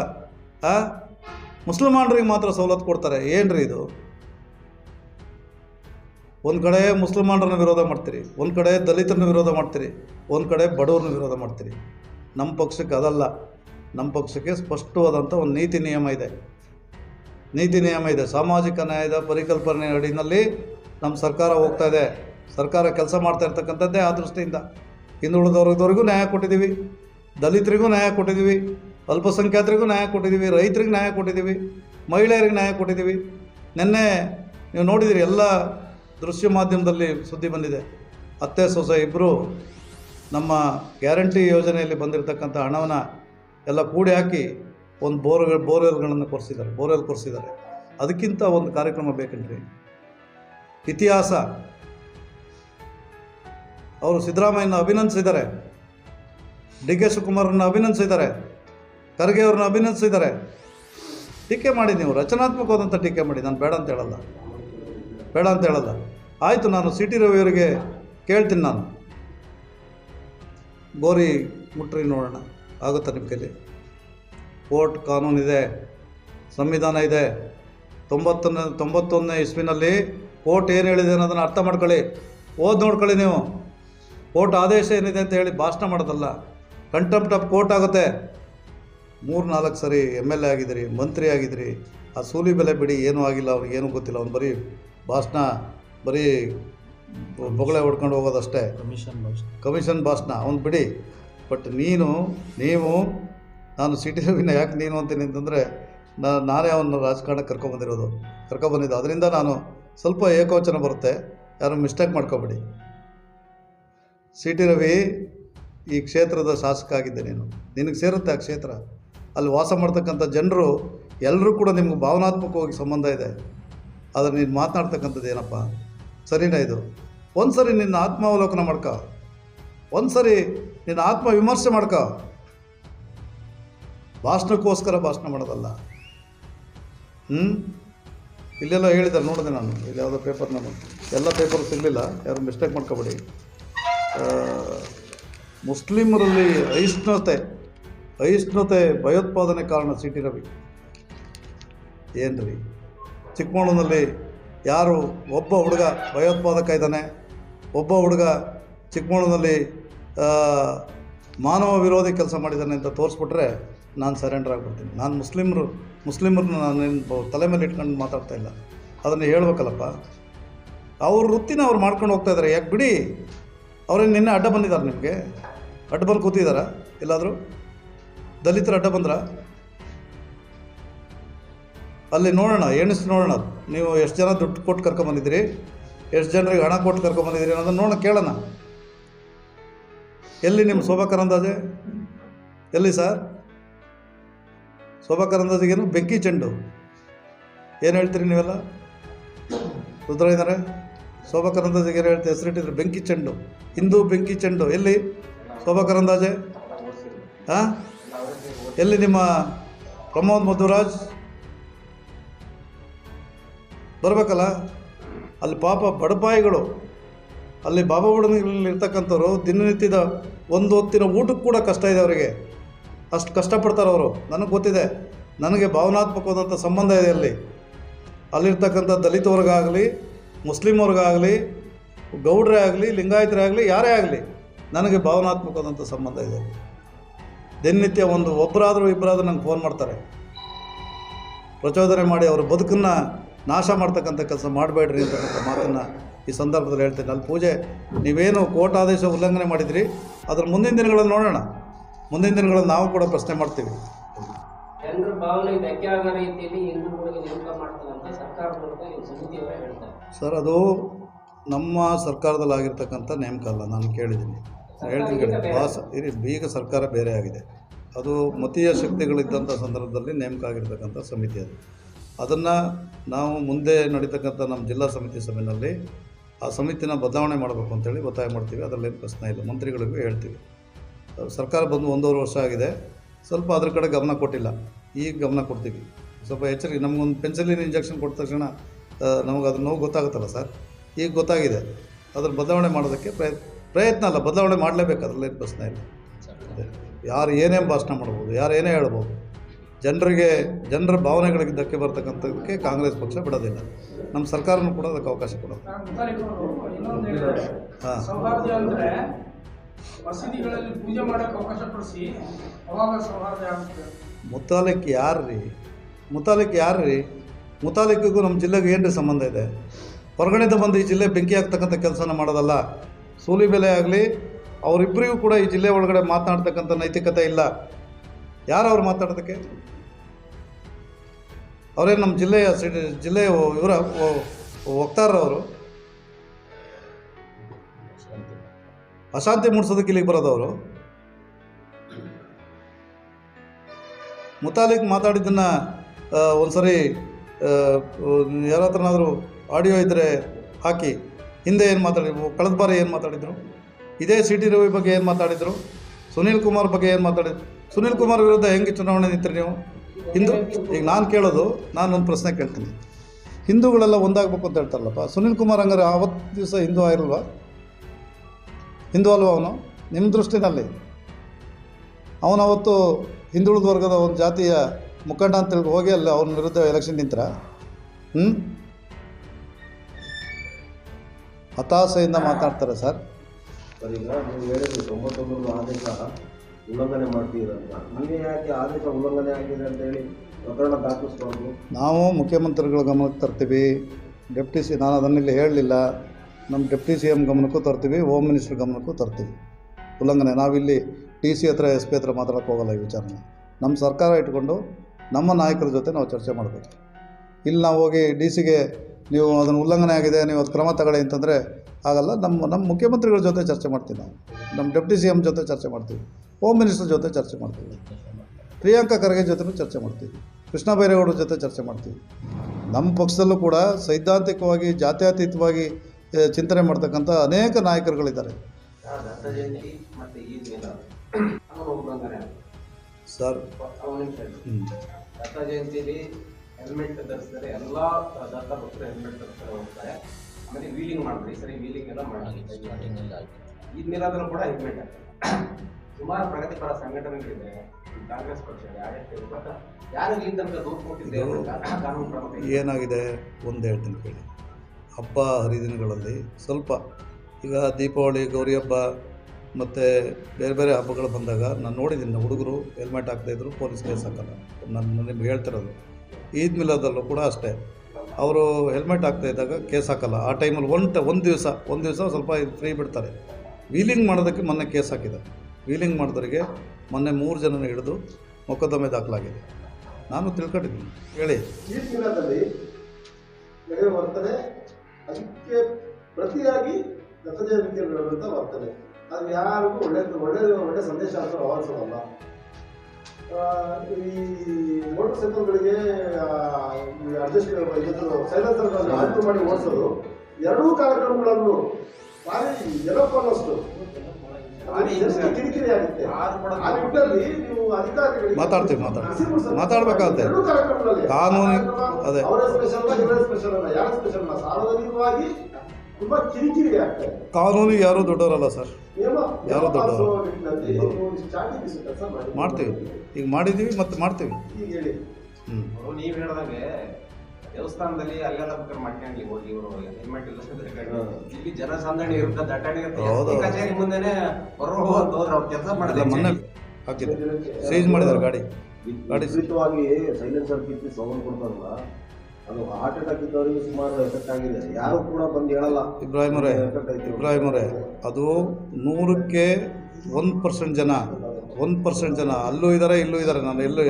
ಮುಸಲ್ಮಾನರಿಗೆ ಮಾತ್ರ ಸವಲತ್ತು ಕೊಡ್ತಾರೆ. ಏನ್ರಿ ಇದು? ಒಂದು ಕಡೆ ಮುಸಲ್ಮಾನರನ್ನ ವಿರೋಧ ಮಾಡ್ತೀರಿ, ಒಂದು ಕಡೆ ದಲಿತರನ್ನ ವಿರೋಧ ಮಾಡ್ತೀರಿ, ಒಂದು ಕಡೆ ಬಡವ್ರನ್ನ ವಿರೋಧ ಮಾಡ್ತೀರಿ. ನಮ್ಮ ಪಕ್ಷಕ್ಕೆ ಅದಲ್ಲ. ನಮ್ಮ ಪಕ್ಷಕ್ಕೆ ಸ್ಪಷ್ಟವಾದಂಥ ಒಂದು ನೀತಿ ನಿಯಮ ಇದೆ. ನೀತಿ ನಿಯಮ ಇದೆ. ಸಾಮಾಜಿಕ ನ್ಯಾಯದ ಪರಿಕಲ್ಪನೆ ಅಡಿನಲ್ಲಿ ನಮ್ಮ ಸರ್ಕಾರ ಹೋಗ್ತಾ ಇದೆ. ಸರ್ಕಾರ ಕೆಲಸ ಮಾಡ್ತಾ ಇರ್ತಕ್ಕಂಥದ್ದೇ ಆ ದೃಷ್ಟಿಯಿಂದ. ಹಿಂದುಳಿದವ್ರದವರೆಗೂ ನ್ಯಾಯ ಕೊಟ್ಟಿದ್ದೀವಿ ದಲಿತರಿಗೂ ನ್ಯಾಯ ಕೊಟ್ಟಿದ್ದೀವಿ ಅಲ್ಪಸಂಖ್ಯಾತರಿಗೂ ನ್ಯಾಯ ಕೊಟ್ಟಿದ್ದೀವಿ ರೈತರಿಗೆ ನ್ಯಾಯ ಕೊಟ್ಟಿದ್ದೀವಿ ಮಹಿಳೆಯರಿಗೆ ನ್ಯಾಯ ಕೊಟ್ಟಿದ್ದೀವಿ ನಿನ್ನೆ ನೀವು ನೋಡಿದಿರಿ, ಎಲ್ಲ ದೃಶ್ಯ ಮಾಧ್ಯಮದಲ್ಲಿ ಸುದ್ದಿ ಬಂದಿದೆ. ಅತ್ತೆ, ಸೊಸೆ ಇಬ್ಬರು ನಮ್ಮ ಗ್ಯಾರಂಟಿ ಯೋಜನೆಯಲ್ಲಿ ಬಂದಿರತಕ್ಕಂಥ ಹಣವನ್ನು ಎಲ್ಲ ಕೂಡಿ ಹಾಕಿ ಒಂದು ಬೋರ್ವೆ ಬೋರ್ವೆಲ್ಗಳನ್ನು ಕೊರೆಸಿದ್ದಾರೆ, ಬೋರ್ವೆಲ್ ಕೊರೆಸಿದ್ದಾರೆ. ಅದಕ್ಕಿಂತ ಒಂದು ಕಾರ್ಯಕ್ರಮ ಬೇಕನ್ರಿ ಇತಿಹಾಸ. ಅವರು ಸಿದ್ದರಾಮಯ್ಯನ ಅಭಿನಂದಿಸಿದ್ದಾರೆ. ಡಿ. ಕೆ. ಶಿವಕುಮಾರನ್ನ ಅಭಿನಂದಿಸಿದ್ದಾರೆ. ಖರ್ಗೆ ಅವ್ರನ್ನ ಅಭಿನಂದಿಸಿದ್ದಾರೆ. ಟೀಕೆ ಮಾಡಿ ನೀವು, ರಚನಾತ್ಮಕವಾದಂಥ ಟೀಕೆ ಮಾಡಿ, ನಾನು ಬೇಡ ಅಂತ ಹೇಳಲ್ಲ. ಬೇಡ ಅಂತ ಹೇಳಲ್ಲ. ಆಯಿತು, ನಾನು ಸಿ ಟಿ ರವಿಯವರಿಗೆ ಕೇಳ್ತೀನಿ ನಾನು. ಗೋರಿ ಮುಟ್ರಿ ನೋಡೋಣ. ಆಗುತ್ತಾ ನಿಮ್ಮ ಕೈಲಿ? ಕೋರ್ಟ್ ಕಾನೂನಿದೆ ಸಂವಿಧಾನ ಇದೆ. ತೊಂಬತ್ತನೇ ತೊಂಬತ್ತೊಂದನೇ ಇಸ್ವಿನಲ್ಲಿ ಕೋರ್ಟ್ ಏನು ಹೇಳಿದೆ ಅನ್ನೋದನ್ನು ಅರ್ಥ ಮಾಡ್ಕೊಳ್ಳಿ. ಓದಿ ನೋಡ್ಕೊಳ್ಳಿ ನೀವು. ಕೋರ್ಟ್ ಆದೇಶ ಏನಿದೆ ಅಂತ ಹೇಳಿ ಭಾಷಣ ಮಾಡೋದಲ್ಲ. ಕಂಟೆಂಪ್ಟ್ ಆಫ್ ಕೋರ್ಟ್ ಆಗುತ್ತೆ. ಮೂರು ನಾಲ್ಕು ಸರಿ ಎಂ ಎಲ್ ಎ ಆಗಿದ್ದೀರಿ, ಮಂತ್ರಿ ಆಗಿದ್ದೀರಿ. ಆ ಸೂಲಿ ಬೆಲೆ ಬಿಡಿ, ಏನೂ ಆಗಿಲ್ಲ ಅವ್ನಿಗೆ ಏನೂ ಗೊತ್ತಿಲ್ಲ. ಅವ್ನು ಬರೀ ಭಾಷಣ ಬರೀ ಬೊಗಳೆ ಹೊಡ್ಕೊಂಡು ಹೋಗೋದಷ್ಟೇ. ಕಮಿಷನ್ ಭಾಷಣ ಅವ್ನು ಬಿಡಿ. ಬಟ್ ನೀನು ನೀವು ನಾನು ಸಿಟಿ ರವಿನ ಯಾಕೆ ನೀನು ಅಂತೀನಿ ಅಂತಂದರೆ ನಾನೇ ಅವನ್ನ ರಾಜಕಾರಣಕ್ಕೆ ಕರ್ಕೊಂಬಂದಿರೋದು ಕರ್ಕೊಬಂದಿದ್ದು ಅದರಿಂದ ನಾನು ಸ್ವಲ್ಪ ಏಕವಚನ ಬರುತ್ತೆ. ಯಾರು ಮಿಸ್ಟೇಕ್ ಮಾಡ್ಕೊಬೇಡಿ. ಸಿ ಟಿ ರವಿ ಈ ಕ್ಷೇತ್ರದ ಶಾಸಕ ಆಗಿದ್ದೆ ನೀನು. ನಿನಗೆ ಸೇರುತ್ತೆ ಆ ಕ್ಷೇತ್ರ. ಅಲ್ಲಿ ವಾಸ ಮಾಡ್ತಕ್ಕಂಥ ಜನರು ಎಲ್ಲರೂ ಕೂಡ ನಿಮ್ಗೆ ಭಾವನಾತ್ಮಕವಾಗಿ ಸಂಬಂಧ ಇದೆ. ಆದರೆ ನೀನು ಮಾತನಾಡ್ತಕ್ಕಂಥದ್ದು ಏನಪ್ಪ? ಸರಿನಾ ಇದು? ಒಂದು ಸರಿ ನಿನ್ನ ಆತ್ಮಾವಲೋಕನ ಮಾಡ್ಕ. ಒಂದು ಸರಿ ನಿನ್ನ ಆತ್ಮ ವಿಮರ್ಶೆ ಮಾಡ್ಕ. ಭಾಷಣಕ್ಕೋಸ್ಕರ ಭಾಷಣ ಮಾಡೋದಲ್ಲ. ಹ್ಞೂ ಇಲ್ಲೆಲ್ಲ ಹೇಳಿದ್ದಾರೆ, ನೋಡಿದೆ ನಾನು. ಇಲ್ಲಿ ಯಾವುದೋ ಪೇಪರ್ ನಾನು ಎಲ್ಲ ಪೇಪರ್ ಸಿಗಲಿಲ್ಲ. ಯಾರು ಮಿಸ್ಟೇಕ್ ಮಾಡ್ಕೊಬೇಡಿ. ಮುಸ್ಲಿಮರಲ್ಲಿ ಅಹಿಷ್ಣುತೆ ಅಹಿಷ್ಣುತೆ ಭಯೋತ್ಪಾದನೆ ಕಾರಣ ಸಿಟಿ ರವಿ. ಏನು ರೀ ಚಿಕ್ಕಮಗಳೂರಿನಲ್ಲಿ ಯಾರು ಒಬ್ಬ ಹುಡುಗ ಭಯೋತ್ಪಾದಕ ಇದ್ದಾನೆ, ಒಬ್ಬ ಹುಡುಗ ಚಿಕ್ಕಮಗಳೂರಿನಲ್ಲಿ ಮಾನವ ವಿರೋಧಿ ಕೆಲಸ ಮಾಡಿದ್ದಾನೆ ಅಂತ ತೋರಿಸ್ಬಿಟ್ರೆ ನಾನು ಸರೆಂಡರ್ ಆಗಿಬಿಡ್ತೀನಿ. ನಾನು ಮುಸ್ಲಿಮರು, ಮುಸ್ಲಿಮರನ್ನ ನಾನು ತಲೆ ಮೇಲೆ ಇಟ್ಕೊಂಡು ಮಾತಾಡ್ತಾ ಇಲ್ಲ. ಅದನ್ನು ಹೇಳ್ಬೇಕಲ್ಲಪ್ಪ. ಅವ್ರ ವೃತ್ತಿನ ಅವ್ರು ಮಾಡ್ಕೊಂಡು ಹೋಗ್ತಾ ಇದ್ದಾರೆ. ಯಾಕೆ ಬಿಡಿ? ಅವ್ರೇನು ನಿನ್ನೆ ಅಡ್ಡ ಬಂದಿದ್ದಾರೆ ನಿಮಗೆ? ಅಡ್ಡ ಬಂದು ಕೂತಿದ್ದಾರಾ? ಎಲ್ಲಾದರೂ? ದಲಿತರು ಅಡ್ಡ ಬಂದ್ರ? ಅಲ್ಲಿ ನೋಡೋಣ, ಎಣಿಸಿ ನೋಡೋಣ ನೀವು ಎಷ್ಟು ಜನ ದುಡ್ಡು ಕೊಟ್ಟು ಕರ್ಕೊಂಬಂದಿದ್ದೀರಿ, ಎಷ್ಟು ಜನರಿಗೆ ಹಣ ಕೊಟ್ಟು ಕರ್ಕೊಂಬಂದಿದ್ದೀರಿ ಅನ್ನೋದು ನೋಡೋಣ, ಕೇಳೋಣ. ಎಲ್ಲಿ ನಿಮ್ಮ ಶೋಭಾಕರಂದಾಜೆ ಎಲ್ಲಿ ಸರ್? ಶೋಭಾಕರ್ ಅಂದಾಜಿಗೇನು ಬೆಂಕಿ ಚೆಂಡು. ಏನು ಹೇಳ್ತೀರಿ ನೀವೆಲ್ಲ? ರುದ್ರ ಇದ್ದಾರೆ ಶೋಭಾಕರ್ ಅಂದಾಜಿಗೆ ಏನು ಹೇಳ್ತೀವಿ ಹೆಸರಿಟ್ಟಿದ್ರೆ ಬೆಂಕಿ ಚೆಂಡು. ಹಿಂದೂ ಬೆಂಕಿ ಚೆಂಡು. ಎಲ್ಲಿ? ಶೋಭಾಕರಂದಾಜೆ ಹಾಂ ಎಲ್ಲಿ ನಿಮ್ಮ ಪ್ರಮೋದ್ ಮಧುರಾಜ್? ಬರಬೇಕಲ್ಲ? ಅಲ್ಲಿ ಪಾಪ ಬಡಪಾಯಿಗಳು, ಅಲ್ಲಿ ಬಾಬಾ ಇರ್ತಕ್ಕಂಥವ್ರು ದಿನನಿತ್ಯದ ಒಂದು ಹೊತ್ತಿನ ಊಟಕ್ಕೆ ಕೂಡ ಕಷ್ಟ ಇದೆ ಅವರಿಗೆ. ಅಷ್ಟು ಕಷ್ಟಪಡ್ತಾರೆ ಅವರು. ನನಗೆ ಗೊತ್ತಿದೆ. ನನಗೆ ಭಾವನಾತ್ಮಕವಾದಂಥ ಸಂಬಂಧ ಇದೆ ಅಲ್ಲಿ. ಅಲ್ಲಿರ್ತಕ್ಕಂಥ ದಲಿತ ವರ್ಗ ಆಗಲಿ ಮುಸ್ಲಿಂ ವರ್ಗ ಆಗಲಿ ಗೌಡ್ರೇ ಆಗಲಿ, ಲಿಂಗಾಯತರೇ ಆಗಲಿ, ಯಾರೇ ಆಗಲಿ ನನಗೆ ಭಾವನಾತ್ಮಕವಾದಂಥ ಸಂಬಂಧ ಇದೆ. ದಿನನಿತ್ಯ ಒಂದು ಒಬ್ಬರಾದರೂ ಇಬ್ಬರಾದರೂ ನಂಗೆ ಫೋನ್ ಮಾಡ್ತಾರೆ. ಪ್ರಚೋದನೆ ಮಾಡಿ ಅವ್ರ ಬದುಕನ್ನು ನಾಶ ಮಾಡ್ತಕ್ಕಂಥ ಕೆಲಸ ಮಾಡಬೇಡ್ರಿ ಅಂತಕ್ಕಂಥ ಮಾತನ್ನು ಈ ಸಂದರ್ಭದಲ್ಲಿ ಹೇಳ್ತೇನೆ. ಅಲ್ಲಿ ಪೂಜೆ ನೀವೇನು ಕೋರ್ಟ್ ಆದೇಶ ಉಲ್ಲಂಘನೆ ಮಾಡಿದ್ರಿ ಅದ್ರ ಮುಂದಿನ ದಿನಗಳಲ್ಲಿ ನೋಡೋಣ. ಮುಂದಿನ ದಿನಗಳಲ್ಲಿ ನಾವು ಕೂಡ ಪ್ರಶ್ನೆ ಮಾಡ್ತೀವಿ. ಜನರ ಭಾವನೆಗೆ ಧಕ್ಕೆ ಆಗೋ ರೀತಿಯಲ್ಲಿ ಹಿಂದೂಗಳಿಗೆ ನೇಮಕ ಮಾಡ್ತಾರೆ ಅಂತ ಸರ್ಕಾರ ಈ ಸಮಿತಿಯವರೇ ಹೇಳ್ತಾರೆ. ಸರ್ ಅದು ನಮ್ಮ ಸರ್ಕಾರದಲ್ಲಿ ಆಗಿರ್ತಕ್ಕಂಥ ನೇಮಕ ಅಲ್ಲ ನಾನು ಕೇಳಿದ್ದೀನಿ. ಹೇಳ್ತೀನಿ ಕೇಳಿ. ವಾಸ ಇರಿ ಈಗ ಸರ್ಕಾರ ಬೇರೆ ಆಗಿದೆ. ಅದು ಮತೀಯ ಶಕ್ತಿಗಳಿದ್ದಂಥ ಸಂದರ್ಭದಲ್ಲಿ ನೇಮಕ ಆಗಿರ್ತಕ್ಕಂಥ ಸಮಿತಿ ಅದು. ಅದನ್ನು ನಾವು ಮುಂದೆ ನಡೀತಕ್ಕಂಥ ನಮ್ಮ ಜಿಲ್ಲಾ ಸಮಿತಿ ಸಭೆಯಲ್ಲಿ ಆ ಸಮಿತಿನ ಬದಲಾವಣೆ ಮಾಡಬೇಕು ಅಂತೇಳಿ ಒತ್ತಾಯ ಮಾಡ್ತೀವಿ. ಅದರಲ್ಲೇನು ಪ್ರಶ್ನೆ ಇಲ್ಲ. ಮಂತ್ರಿಗಳಿಗೂ ಹೇಳ್ತೀವಿ. ಸರ್ಕಾರ ಬಂದು ಒಂದೂವರೆ ವರ್ಷ ಆಗಿದೆ. ಸ್ವಲ್ಪ ಅದ್ರ ಕಡೆ ಗಮನ ಕೊಟ್ಟಿಲ್ಲ. ಈಗ ಗಮನ ಕೊಡ್ತೀವಿ. ಸ್ವಲ್ಪ ಎಚ್ಚರಿಕೆ ನಮಗೊಂದು ಪೆನ್ಸಿಲಿನ್ ಇಂಜೆಕ್ಷನ್ ಕೊಟ್ಟ ತಕ್ಷಣ ನಮಗೆ ಅದ್ರ ನೋವು ಗೊತ್ತಾಗುತ್ತಲ್ಲ ಸರ್? ಈಗ ಗೊತ್ತಾಗಿದೆ. ಅದ್ರ ಬದಲಾವಣೆ ಮಾಡೋದಕ್ಕೆ ಪ್ರಯತ್ನ ಪ್ರಯತ್ನ ಅಲ್ಲ. ಬದಲಾವಣೆ ಮಾಡಲೇಬೇಕು. ಅದರಲ್ಲೇನು ಪ್ರಶ್ನೆ ಇಲ್ಲ. ಯಾರು ಏನೇ ಭಾಷಣ ಮಾಡ್ಬೋದು ಯಾರು ಏನೇ ಹೇಳ್ಬೋದು ಜನರಿಗೆ ಜನರ ಭಾವನೆಗಳಿಗೆ ಧಕ್ಕೆ ಬರ್ತಕ್ಕಂಥದಕ್ಕೆ ಕಾಂಗ್ರೆಸ್ ಪಕ್ಷ ಬಿಡೋದಿಲ್ಲ. ನಮ್ಮ ಸರ್ಕಾರನೂ ಕೂಡ ಅದಕ್ಕೆ ಅವಕಾಶ ಕೊಡೋದು. ಹಾಂ. ಸೌಹಾರ್ದ ಅಂದ್ರೆ ಮಸೀದಿಗಳಲ್ಲಿ ಪೂಜೆ ಮಾಡಕ್ಕೆ ಅವಕಾಶ ಪಡಿಸಿ ಅವಾಗ ಸೌಹಾರ್ದ ಆಗುತ್ತೆ. ಮುತಾಲಿಕ್ ಯಾರು ರೀ ಮುತಾಲಿಕ್ ಯಾರು ರೀ ಮುತಾಲಿಕ್ಕಿಗೂ ನಮ್ಮ ಜಿಲ್ಲೆಗೆ ಏನು ರೀ ಸಂಬಂಧ ಇದೆ? ಹೊರಗಡೆಯಿಂದ ಬಂದು ಈ ಜಿಲ್ಲೆ ಬೆಂಕಿ ಹಾಕ್ತಕ್ಕಂಥ ಕೆಲಸನ ಮಾಡೋದಲ್ಲ. ಸೂಲಿ ಬೆಲೆ ಆಗಲಿ ಅವರಿಬ್ಬರಿಗೂ ಕೂಡ ಈ ಜಿಲ್ಲೆ ಒಳಗಡೆ ಮಾತನಾಡ್ತಕ್ಕಂಥ ನೈತಿಕತೆ ಇಲ್ಲ. ಯಾರು ಅವ್ರು ಮಾತಾಡೋದಕ್ಕೆ? ಅವರೇ ನಮ್ಮ ಜಿಲ್ಲೆಯ ಸಿಟಿ ಜಿಲ್ಲೆಯ ಇವರ ಅವರು ಅಶಾಂತಿ ಮೂಡಿಸೋದಕ್ಕೆ ಇಲ್ಲಿಗೆ ಬರೋದವರು. ಮುತಾಲಿಕ್ ಮಾತಾಡಿದ್ದನ್ನು ಒಂದ್ಸರಿ ಯಾರ ಆಡಿಯೋ ಇದ್ದರೆ ಹಾಕಿ, ಹಿಂದೆ ಏನು ಮಾತಾಡಿದ್ರು, ಕಳೆದ ಬಾರಿ ಏನು ಮಾತಾಡಿದರು? ಇದೇ ಸಿ ಟಿ ರವಿ ಬಗ್ಗೆ ಏನು ಮಾತಾಡಿದರು? ಸುನೀಲ್ ಕುಮಾರ್ ಬಗ್ಗೆ ಏನು ಮಾತಾಡಿದ್ರು? ಸುನೀಲ್ ಕುಮಾರ್ ವಿರುದ್ಧ ಹೆಂಗೆ ಚುನಾವಣೆ ನಿಂತ್ರಿ ನೀವು? ಹಿಂದೂ, ಈಗ ನಾನು ಕೇಳೋದು, ನಾನು ಒಂದು ಪ್ರಶ್ನೆ ಕೇಳ್ತೀನಿ. ಹಿಂದೂಗಳೆಲ್ಲ ಒಂದಾಗಬೇಕು ಅಂತ ಹೇಳ್ತಾರಲ್ಲಪ್ಪ. ಸುನೀಲ್ ಕುಮಾರ್ ಹಂಗಾರೆ ಆವತ್ತು ದಿವಸ ಹಿಂದೂ ಆಗಿರಲ್ವಾ? ಹಿಂದೂ ಅಲ್ವಾ ಅವನು? ನಿಮ್ಮ ದೃಷ್ಟಿನಲ್ಲಿ? ಅವನವತ್ತು ಹಿಂದುಳಿದ ವರ್ಗದ ಒಂದು ಜಾತಿಯ ಮುಖಂಡ ಅಂತೇಳಿ ಹೋಗಿ ಅಲ್ಲಿ ಅವನ ವಿರುದ್ಧ ಎಲೆಕ್ಷನ್ ನಿಂತರ? ಹ್ಞೂ ಹತಾಶೆಯಿಂದ ಮಾತಾಡ್ತಾರೆ ಸರ್. ಸರ್, ಈಗ ನೀವು ಹೇಳಿದ್ರು ತೊಂಬತ್ತೊಂಬತ್ತು ಆದೇಶ. ಉಲ್ಲಂಘನೆ ಮಾಡ್ತೀರಂತ ನೀವೇ ಯಾಕೆ ಆದೇಶ ಉಲ್ಲಂಘನೆ ಆಗಿದೆ ಅಂತ ಹೇಳಿ ಪ್ರಕರಣ ದಾಖಲಿಸ್ಬಾರ್ದು? ನಾವು ಮುಖ್ಯಮಂತ್ರಿಗಳ ಗಮನಕ್ಕೆ ತರ್ತೀವಿ. ಡೆಪ್ಟಿ ಸಿ, ನಾನು ಅದನ್ನಿಲ್ಲಿ ಹೇಳಲಿಲ್ಲ. ನಮ್ಮ ಡೆಪ್ಟಿ ಸಿ ಎಂ ಗಮನಕ್ಕೂ ತರ್ತೀವಿ, ಹೋಮ್ ಮಿನಿಸ್ಟರ್ ಗಮನಕ್ಕೂ ತರ್ತೀವಿ. ಉಲ್ಲಂಘನೆ. ನಾವಿಲ್ಲಿ ಟಿ ಸಿ ಹತ್ರ, ಎಸ್ ಪಿ ಹತ್ರ ಮಾತಾಡೋಕ್ಕೆ ಹೋಗಲ್ಲ ಈ ವಿಚಾರನ. ನಮ್ಮ ಸರ್ಕಾರ ಇಟ್ಕೊಂಡು ನಮ್ಮ ನಾಯಕರ ಜೊತೆ ನಾವು ಚರ್ಚೆ ಮಾಡಬೇಕು. ಇಲ್ಲಿ ನಾವು ಹೋಗಿ ಡಿ ಸಿಗೆ ನೀವು ಅದನ್ನು ಉಲ್ಲಂಘನೆ ಆಗಿದೆ ನೀವು ಅದು ಕ್ರಮ ತಗೊಳ್ಳಿ ಅಂತಂದರೆ ಆಗಲ್ಲ ನಮ್ಮ ನಮ್ಮ ಮುಖ್ಯಮಂತ್ರಿಗಳ ಜೊತೆ ಚರ್ಚೆ ಮಾಡ್ತೀವಿ ನಾವು. ನಮ್ಮ ಡೆಪ್ಟಿ ಸಿ ಎಂ ಜೊತೆ ಚರ್ಚೆ ಮಾಡ್ತೀವಿ. ಹೋಮ್ ಮಿನಿಸ್ಟರ್ ಜೊತೆ ಚರ್ಚೆ ಮಾಡ್ತೀವಿ. ಪ್ರಿಯಾಂಕಾ ಖರ್ಗೆ ಜೊತೆನೂ ಚರ್ಚೆ ಮಾಡ್ತೀವಿ. ಕೃಷ್ಣ ಬೈರೇಗೌಡರ ಜೊತೆ ಚರ್ಚೆ ಮಾಡ್ತೀವಿ. ನಮ್ಮ ಪಕ್ಷದಲ್ಲೂ ಕೂಡ ಸೈದ್ಧಾಂತಿಕವಾಗಿ ಜಾತ್ಯತೀತವಾಗಿ ಚಿಂತನೆ ಮಾಡ್ತಕ್ಕಂಥ ಅನೇಕ ನಾಯಕರುಗಳಿದ್ದಾರೆ. ಸರ್ ಹೆಲ್ಮೆಟ್ ಧರಿಸಿದರೆ ಎಲ್ಲ ದತ್ತ ಭಕ್ತರು ಹೆಲ್ಮೆಟ್ ಧರಿಸ್ತಾರೆ ಹೋಗ್ತಾರೆ ಆಮೇಲೆ ವೀಲಿಂಗ್ ಮಾಡಿದ್ರೆ ಈ ಸರಿ ವೀಲಿಂಗ್ ಎಲ್ಲ ಮಾಡಿ ಈದ್ ಕೂಡ ಹೆಲ್ಮೆಟ್. ಸುಮಾರು ಪ್ರಗತಿಪರ ಸಂಘಟನೆಗಳಿದೆ. ಕಾಂಗ್ರೆಸ್ ಪಕ್ಷ ಯಾರು ಇಲ್ಲಿ ತನಕ ದೂರು ಕೊಟ್ಟಿದ್ದೆ ಇದು ಕಾನೂನು ಕ್ರಮ ಏನಾಗಿದೆ? ಒಂದು ಹೇಳ್ತೀನಿ ಕೇಳಿ. ಹಬ್ಬ ಹರಿದಿನಗಳಲ್ಲಿ ಸ್ವಲ್ಪ ಈಗ ದೀಪಾವಳಿ ಗೌರಿ ಹಬ್ಬ ಮತ್ತು ಬೇರೆ ಬೇರೆ ಹಬ್ಬಗಳು ಬಂದಾಗ ನಾನು ನೋಡಿದ್ದೀನಿ ಹುಡುಗರು ಹೆಲ್ಮೆಟ್ ಹಾಕ್ತಾಯಿದ್ರು ಪೊಲೀಸ್ ಕೇಸ್ ಹಾಕಲ್ಲ ನಾನು ನಿಮ್ಗೆ ಹೇಳ್ತಿರೋದು. ಈದ್ ಮಿಲಾದಲ್ಲೂ ಕೂಡ ಅಷ್ಟೇ. ಅವರು ಹೆಲ್ಮೆಟ್ ಹಾಕ್ತಾ ಇದ್ದಾಗ ಕೇಸ್ ಹಾಕಲ್ಲ. ಆ ಟೈಮಲ್ಲಿ ಒನ್ ಟ ಒಂದು ದಿವಸ ಒಂದು ದಿವಸ ಸ್ವಲ್ಪ ಫ್ರೀ ಬಿಡ್ತಾರೆ. ವೀಲಿಂಗ್ ಮಾಡೋದಕ್ಕೆ ಮೊನ್ನೆ ಕೇಸ್ ಹಾಕಿದೆ. ವೀಲಿಂಗ್ ಮಾಡಿದವರಿಗೆ ಮೊನ್ನೆ ಮೂರು ಜನನ ಹಿಡಿದು ಮೊಕದ್ದಮೆ ದಾಖಲಾಗಿದೆ. ನಾನು ತಿಳ್ಕೊಂಡಿದ್ದೀನಿ. ಹೇಳಿ. ಅದಕ್ಕೆ ಪ್ರತಿಯಾಗಿ ನಡೆದಂಥ ವರ್ತನೆ. ಅದು ಯಾರಿಗೂ ಒಳ್ಳೆ ಒಳ್ಳೆ ಒಳ್ಳೆ ಸಂದೇಶ ಅಂತ ರವಾನಿಸೋದಲ್ಲ ಆ, ಈ ಮೋಟರ್ ಸೈಕಲ್ಗಳಿಗೆ ಅಡ್ಜಸ್ಟ್ ಇದು ಸೈಲೆನ್ಸರ್ಗಳನ್ನು ಆಯ್ಕೆ ಮಾಡಿ ಓಡಿಸೋದು. ಎರಡೂ ಕಾರ್ಯಕ್ರಮಗಳನ್ನು ಭಾರಿ ಕಿರಿಕಿರಿ ಆಗುತ್ತೆ. ಆ ನಿಟ್ಟಿನಲ್ಲಿ ನೀವು ಅಧಿಕಾರಿಗಳಿಗೆ ಮಾತಾಡ್ತೀವಿ, ಮಾತಾಡ್ಬೇಕಾಗುತ್ತೆ. ಎರಡೂ ಕಾರ್ಯಕ್ರಮಗಳಲ್ಲಿ ಕಾನೂನು- ಅದೇ. ಅವರೇ ಸ್ಪೆಷಲ್ ಇವರೇ ಸ್ಪೆಷಲ್ ಅಲ್ಲ. ಯಾರು ಸ್ಪೆಷಲ್ ಅಲ್ಲ. ಸಾರ್ವಜನಿಕವಾಗಿ ತುಂಬಾ ಕಿರಿಕಿರಿ ಕಾನೂನಿಗೆ ಯಾರೂ ದೊಡ್ಡವರಲ್ಲ ಸರ್. ಯಾರು ದೊಡ್ಡವರು? ಮಾಡ್ತೀವಿ. ಈಗ ಮಾಡಿದ್ದೀವಿ ಮತ್ತೆ ಮಾಡ್ತೀವಿ. ಹ್ಞೂ ಅವರು ನೀವು ಹೇಳ್ದಂಗೆ ದೇವಸ್ಥಾನದಲ್ಲಿ ಅಲ್ಲೆಲ್ಲ ಮಾಡ್ಕೊಂಡು ಹೋಗಿ ಇವರು ಹೆಲ್ಮೆಟ್ ಇಲ್ಲ ಇಲ್ಲಿ ಜನಸಂದಣಿ ಇರುತ್ತೆ ದಟ್ಟಣೆ ಇರುತ್ತೆ. ಕಚೇರಿ ಮುಂದೆನೆ ಹೊರ ಅಂತ ಹೋದ್ರೆ ಅವ್ರು ಕೆಲಸ ಮೊನ್ನೆ ಮಾಡಿದಾರೆ ಸೀಜ್ ಮಾಡಿದ್ದಾರೆ ಗಾಡಿ. ಗಾಡಿ ವಿಪರೀತವಾಗಿ ಸೈಲೆನ್ಸರ್ ಕಿತ್ತಿ ಸೌಂಡ್ ಕೊಡ್ತಾರಲ್ಲ ಅದು ಹಾರ್ಟ್ ಅಟ್ಯಾಕ್ ಇದ್ದವರಿಗೆ ಸುಮಾರು ಎಫೆಕ್ಟ್ ಆಗಿದೆ. ಯಾರು ಕೂಡ ಬಂದು ಹೇಳಲ್ಲ. ಇಬ್ರಾಹಿಮ್ ಅವರೇ ಅದು ನೂರಕ್ಕೆ ಒಂದು ಪರ್ಸೆಂಟ್ ಜನ ಒಂದು ಪರ್ಸೆಂಟ್ ಜನ ಅಲ್ಲೂ ಇದ್ದಾರೆ ಇಲ್ಲೂ ಇದ್ದಾರೆ ನಾನು ಎಲ್ಲೂ.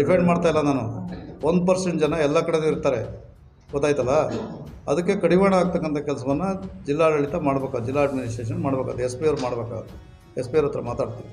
ಡಿಫೆಂಡ್ ಮಾಡ್ತಾ ಇಲ್ಲ ನಾನು. ಒಂದು ಪರ್ಸೆಂಟ್ ಜನ ಎಲ್ಲ ಕಡೆ ಇರ್ತಾರೆ. ಗೊತ್ತಾಯ್ತಲ್ಲ? ಅದಕ್ಕೆ ಕಡಿವಾಣ ಆಗ್ತಕ್ಕಂಥ ಕೆಲಸವನ್ನು ಜಿಲ್ಲಾಡಳಿತ ಮಾಡ್ಬೇಕು ಜಿಲ್ಲಾ ಅಡ್ಮಿನಿಸ್ಟ್ರೇಷನ್ ಮಾಡ್ಬೇಕು ಎಸ್ ಪಿ ಅವ್ರು ಮಾಡ್ಬೇಕಾಗುತ್ತೆ ಎಸ್ ಪಿ ಅವ್ರ ಹತ್ರ ಮಾತಾಡ್ತೀವಿ.